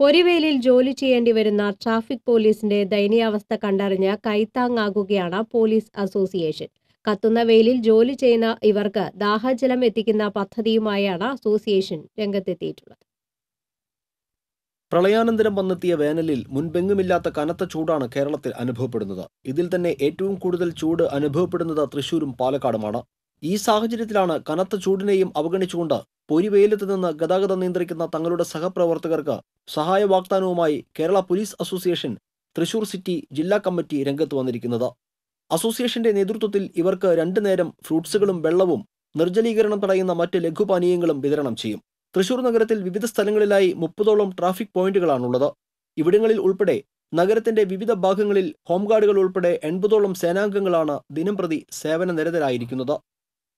പൊരിവെയിലിൽ ജോലി ചെയ്യേണ്ടി വരുന്ന ട്രാഫിക് പോലീസിന്റെ ദയനീയാവസ്ഥ കണ്ടറിഞ്ഞ് കൈത്താങ്ങാകുകയാണ് പോലീസ് അസോസിയേഷൻ. കത്തുന്ന വെയിലിൽ ജോലി ചെയ്യുന്ന ഇവർക്ക് ദാഹജലം എത്തിക്കുന്ന പദ്ധതിയുമായാണ് അസോസിയേഷൻ രംഗത്തെത്തിയിട്ടുള്ളത്. പ്രളയാനന്തരം വന്നെത്തിയ വേനലിൽ മുൻപെങ്ങുമില്ലാത്ത കനത്ത ചൂടാണ് കേരളത്തിൽ അനുഭവപ്പെടുന്നത്. ഇതിൽ തന്നെ ഏറ്റവും കൂടുതൽ ചൂട് അനുഭവപ്പെടുന്നത് തൃശൂരും പാലക്കാടുമാണ്. ഈ സാഹചര്യത്തിലാണ് കനത്ത ചൂടിനെയും അവഗണിച്ചുകൊണ്ട് പൊരിവെയിലത്ത് നിന്ന് ഗതാഗതം നിയന്ത്രിക്കുന്ന തങ്ങളുടെ സഹപ്രവർത്തകർക്ക് സഹായ വാഗ്ദാനവുമായി Kerala police association Thrissur city ജില്ലാ കമ്മിറ്റി രംഗത്ത് വന്നിരിക്കുന്നത്. അസോസിയേഷന്റെ നേതൃത്വത്തിൽ ഇവർക്ക് രണ്ടു നേരം ഫ്രൂട്ട്സുകളും വെള്ളവും നിർജലീകരണം തടയുന്ന മറ്റ് ലഘുപാനീയങ്ങളും വിതരണം ചെയ്യും. തൃശൂർ നഗരത്തിൽ വിവിധ സ്ഥലങ്ങളിലായി മുപ്പതോളം ട്രാഫിക് പോയിന്റുകളാണുള്ളത്. ഇവിടങ്ങളിൽ ഉൾപ്പെടെ നഗരത്തിന്റെ വിവിധ ഭാഗങ്ങളിൽ ഹോംഗാർഡുകൾ ഉൾപ്പെടെ എൺപതോളം സേനാംഗങ്ങളാണ് ദിനംപ്രതി സേവന നിരതരായിരിക്കുന്നത്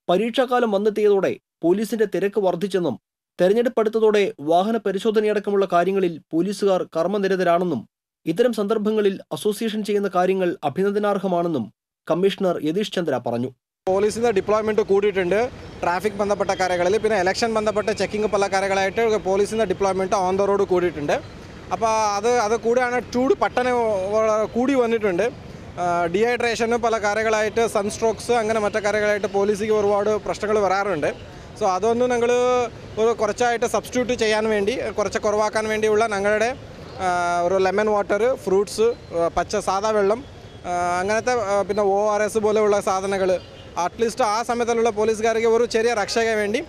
പരീക്ഷാകാലം വന്നെത്തിയതോടെ പോലീസിന്റെ തിരക്ക് വർദ്ധിച്ചെന്നും തെരഞ്ഞെടുപ്പെടുത്തതോടെ വാഹന പരിശോധനയടക്കമുള്ള കാര്യങ്ങളിൽ പോലീസുകാർ കർമ്മനിരതരാണെന്നും ഇത്തരം സന്ദർഭങ്ങളിൽ അസോസിയേഷൻ ചെയ്യുന്ന കാര്യങ്ങൾ അഭിനന്ദനാർഹമാണെന്നും കമ്മീഷണർ യതീഷ് ചന്ദ്ര പറഞ്ഞു. പോലീസിന്റെ ഡിപ്ലോയ്മെന്റ് കൂടിയിട്ടുണ്ട്. ട്രാഫിക് ബന്ധപ്പെട്ട കാര്യങ്ങളിൽ പിന്നെ ഇലക്ഷൻ ബന്ധപ്പെട്ട ചെക്കിംഗ് പല കാര്യങ്ങളായിട്ട് പോലീസിന്റെ ഡിപ്ലോയ്മെന്റ് ഓൺ ദ റോഡ് കൂടിയിട്ടുണ്ട്. അപ്പോൾ അത് അത് കൂടെയാണ് ചൂട് പട്ടന കൂടി വന്നിട്ടുണ്ട്. ഡീഹൈഡ്രേഷന് പല കാര്യങ്ങളായിട്ട് സൺസ്ട്രോക്സ് അങ്ങനെ മറ്റു കാര്യങ്ങളായിട്ട് പോലീസിക്ക് ഒരുപാട് പ്രശ്നങ്ങൾ വരാറുണ്ട്. സോ അതൊന്നും ഞങ്ങൾ ഒരു കുറച്ചായിട്ട് സബ്സ്റ്റിറ്റ്യൂട്ട് ചെയ്യാൻ വേണ്ടി കുറച്ച് കുറവാക്കാൻ വേണ്ടിയുള്ള ഞങ്ങളുടെ ഒരു ലെമൺ വാട്ടർ ഫ്രൂട്ട്സ് പച്ച സാധാ വെള്ളം അങ്ങനത്തെ പിന്നെ ഒ ആർ എസ് പോലെയുള്ള സാധനങ്ങൾ അറ്റ്ലീസ്റ്റ് ആ സമയത്തുള്ള പോലീസുകാർക്ക് ഒരു ചെറിയ രക്ഷയ്ക്ക് വേണ്ടി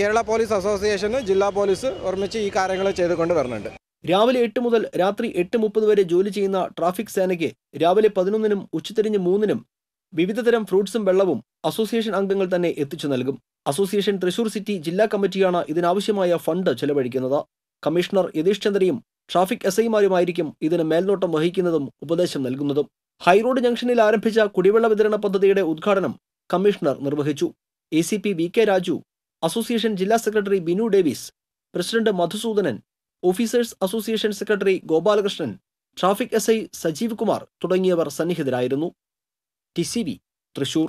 കേരള പോലീസ് അസോസിയേഷന് ജില്ലാ പോലീസ് ഒരുമിച്ച് ഈ കാര്യങ്ങൾ ചെയ്തുകൊണ്ട് വരുന്നുണ്ട്. രാവിലെ എട്ട് മുതൽ രാത്രി എട്ട് മുപ്പത് വരെ ജോലി ചെയ്യുന്ന ട്രാഫിക് സേനയ്ക്ക് രാവിലെ പതിനൊന്നിനും ഉച്ചതിരിഞ്ഞ് മൂന്നിനും വിവിധതരം ഫ്രൂട്ട്സും വെള്ളവും അസോസിയേഷൻ അംഗങ്ങൾ തന്നെ എത്തിച്ചു നൽകും. അസോസിയേഷൻ തൃശൂർ സിറ്റി ജില്ലാ കമ്മിറ്റിയാണ് ഇതിനാവശ്യമായ ഫണ്ട് ചെലവഴിക്കുന്നത്. കമ്മീഷണർ യതീഷ് ചന്ദ്രയും ട്രാഫിക് എസ് ഐമാരുമായിരിക്കും ഇതിന് മേൽനോട്ടം വഹിക്കുന്നതും ഉപദേശം നൽകുന്നതും. ഹൈറോഡ് ജംഗ്ഷനിൽ ആരംഭിച്ച കുടിവെള്ള വിതരണ പദ്ധതിയുടെ ഉദ്ഘാടനം കമ്മീഷണർ നിർവഹിച്ചു. A C P V K Raju association ജില്ലാ secretary Binu Davis president Madhusoodanan officers association secretary Gopalakrishnan traffic S I Sajeev Kumar തുടങ്ങിയവർ സന്നിഹിതരായിരുന്നു. ടി തൃശൂർ.